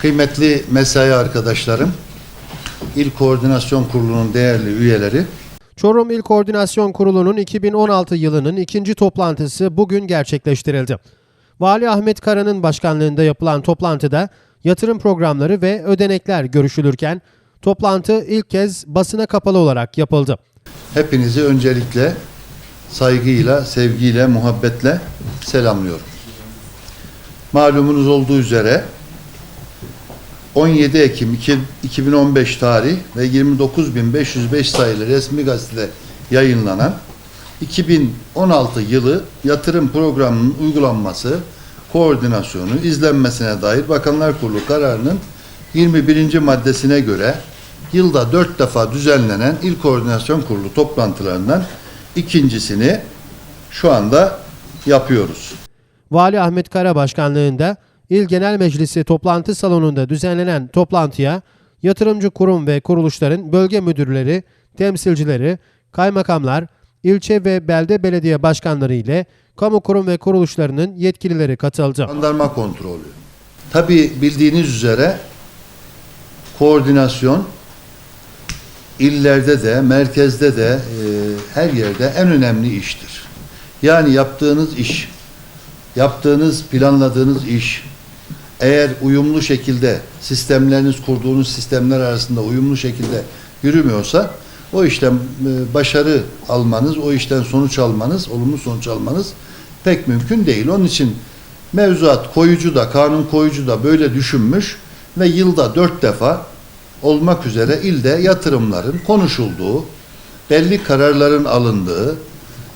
Kıymetli mesai arkadaşlarım, İl Koordinasyon Kurulu'nun değerli üyeleri, Çorum İl Koordinasyon Kurulu'nun 2016 yılının ikinci toplantısı bugün gerçekleştirildi. Vali Ahmet Kara'nın başkanlığında yapılan toplantıda yatırım programları ve ödenekler görüşülürken toplantı ilk kez basına kapalı olarak yapıldı. hepinizi öncelikle saygıyla, sevgiyle, muhabbetle selamlıyorum. Malumunuz olduğu üzere 17 Ekim 2015 tarih ve 29.505 sayılı resmi gazetede yayınlanan 2016 yılı yatırım programının uygulanması, koordinasyonu, izlenmesine dair Bakanlar Kurulu kararının 21. maddesine göre yılda 4 defa düzenlenen İl Koordinasyon Kurulu toplantılarından ikincisini şu anda yapıyoruz. Vali Ahmet Kara başkanlığında İl Genel Meclisi toplantı salonunda düzenlenen toplantıya yatırımcı kurum ve kuruluşların bölge müdürleri, temsilcileri, kaymakamlar, ilçe ve belde belediye başkanları ile kamu kurum ve kuruluşlarının yetkilileri katıldı. Jandarma kontrolü. Tabi bildiğiniz üzere koordinasyon illerde de, merkezde de, e, her yerde en önemli iştir. Yani yaptığınız iş, yaptığınız, planladığınız iş, eğer uyumlu şekilde sistemleriniz kurduğunuz sistemler arasında uyumlu şekilde yürümüyorsa o işten e, başarı almanız, o işten sonuç almanız, olumlu sonuç almanız pek mümkün değil. Onun için mevzuat koyucu da, kanun koyucu da böyle düşünmüş ve yılda dört defa olmak üzere ilde yatırımların konuşulduğu, belli kararların alındığı,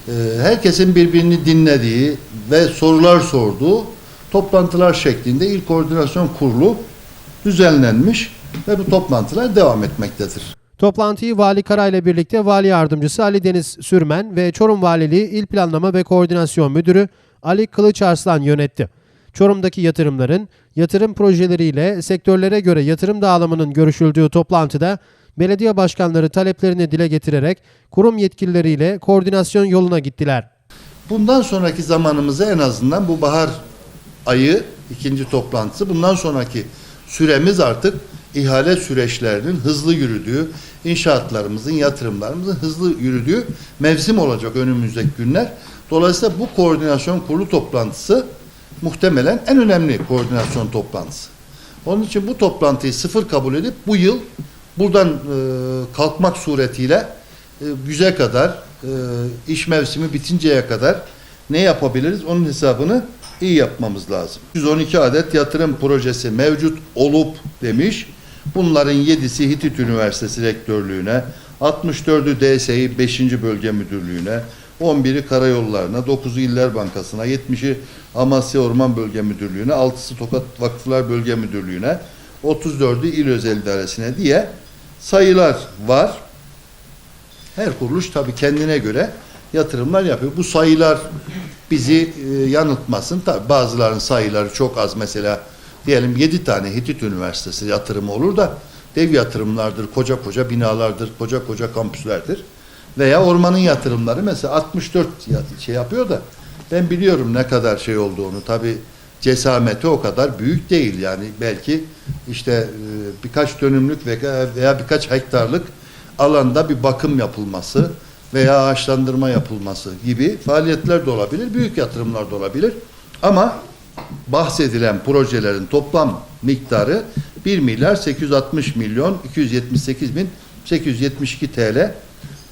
e, herkesin birbirini dinlediği ve sorular sorduğu toplantılar şeklinde İl Koordinasyon Kurulu düzenlenmiş ve bu toplantılar devam etmektedir. Toplantıyı Vali Kara ile birlikte Vali Yardımcısı Ali Deniz Sürmen ve Çorum Valiliği İl Planlama ve Koordinasyon Müdürü Ali Kılıç Arslan yönetti. Çorum'daki yatırımların, yatırım projeleriyle sektörlere göre yatırım dağılımının görüşüldüğü toplantıda belediye başkanları taleplerini dile getirerek kurum yetkilileriyle koordinasyon yoluna gittiler. Bundan sonraki zamanımızı en azından bu bahar ayı ikinci toplantısı bundan sonraki süremiz artık ihale süreçlerinin hızlı yürüdüğü, inşaatlarımızın, yatırımlarımızın hızlı yürüdüğü mevsim olacak önümüzdeki günler. Dolayısıyla bu koordinasyon kurulu toplantısı muhtemelen en önemli koordinasyon toplantısı. Onun için bu toplantıyı sıfır kabul edip bu yıl buradan e, kalkmak suretiyle e, kadar e, iş mevsimi bitinceye kadar ne yapabiliriz onun hesabını iyi yapmamız lazım. 112 adet yatırım projesi mevcut olup demiş. Bunların 7'si Hitit Üniversitesi Rektörlüğüne, 64'ü DSİ 5. Bölge Müdürlüğü'ne, 11'i Karayollarına, 9'u İller Bankası'na, 70'i Amasya Orman Bölge Müdürlüğü'ne, 6'sı Tokat Vakıflar Bölge Müdürlüğü'ne, 34'ü İl Özel İdaresi'ne diye sayılar var. Her kuruluş tabii kendine göre yatırımlar yapıyor. Bu sayılar bizi e, yanıltmasın. Tabii bazılarının sayıları çok az. Mesela diyelim 7 tane Hitit Üniversitesi yatırımı olur da dev yatırımlardır, koca koca binalardır, koca koca kampüslerdir. Veya ormanın yatırımları mesela 64 ya- şey yapıyor da ben biliyorum ne kadar şey olduğunu. Tabii cesameti o kadar büyük değil yani belki işte e, birkaç dönümlük veya birkaç hektarlık alanda bir bakım yapılması veya ağaçlandırma yapılması gibi faaliyetler de olabilir, büyük yatırımlar da olabilir. Ama bahsedilen projelerin toplam miktarı 1 milyar 860 milyon 278 bin 872 TL.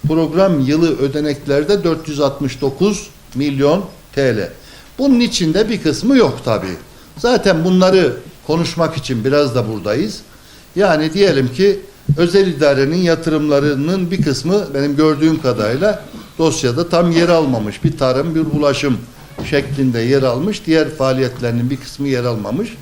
Program yılı ödeneklerde 469 milyon TL. Bunun içinde bir kısmı yok tabii. Zaten bunları konuşmak için biraz da buradayız. Yani diyelim ki özel idarenin yatırımlarının bir kısmı benim gördüğüm kadarıyla dosyada tam yer almamış. Bir tarım, bir ulaşım şeklinde yer almış. Diğer faaliyetlerinin bir kısmı yer almamış.